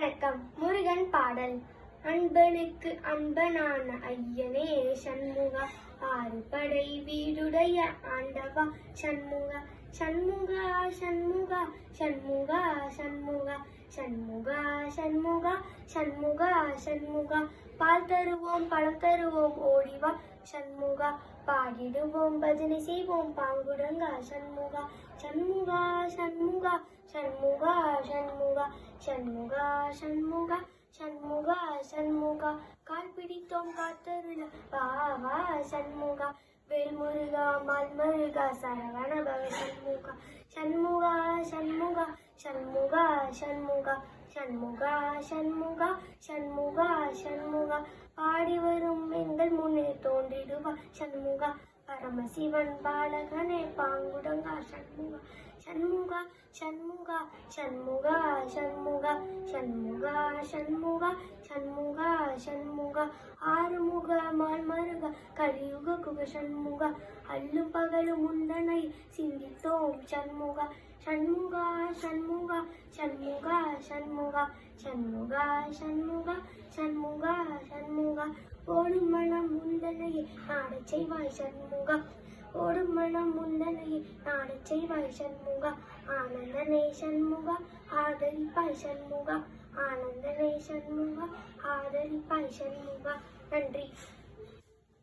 வணக்கம். முருகன் பாடல். அன்பனுக்கு அன்பனான ஐயனே சண்முகா ஆறு படை வீடுடைய ஆண்டவா சண்முகா சண்முகா சண்முகா சண்முகா சண்முகா சண்முகா சண்முகா சண்முகா சண்முகா. பால் தருவோம் பழம் தருவோம் ஓடிவா சண்முகா. பாடிடுவோம் பஜனை செய்வோம் பாங்குடங்கா சண்முகா சண்முகா சண்முகா. சண்முகா சண்முகா சண்முகா சண்முகா சண்முகா சண்முகா கால் பிடித்தோம் காத்தருள வா வா சண்முகா வேல்முருகா மல்முருகா சரவண பவ சண்முகா. சண்முகா சண்முகா சண்முகா சண்முகா. சண்முகா சண்முகா சண்முகா சண்முகா. பாடி வரும் எங்கள் முன்னே தோன்றிடுவா சண்முகா. பரமசிவன் பாலகனே பாங்குடங்கா சண்முகா. சண்முகா சண்முகா சண்முகா சண்முகா சண்முகா சண்முகா சண்முகா சண்முகா ஆறுமுக மால்மருக கலியுக குக சண்முகா அல்லும் பகலும் முந்தனை சிந்தித்தோம் சண்முகா சண்முகா சண்முகா சண்முகா சண்முகா சண்முகா சண்முகா சண்முகா சண்முகா ஓடும் மனம் முந்தனையை நாடச் செய்வாய் சண்முகா ஓடும் மனம் முந்தனை നാണിച്ചൈ വൈഷന്മുഖ ആനന്ദ നേശന്മുഖ ആദരി പൈഷന്മുഖ ആനന്ദ നേശന്മുഖ ആദരി പൈഷന്മുഖ നന്ദി.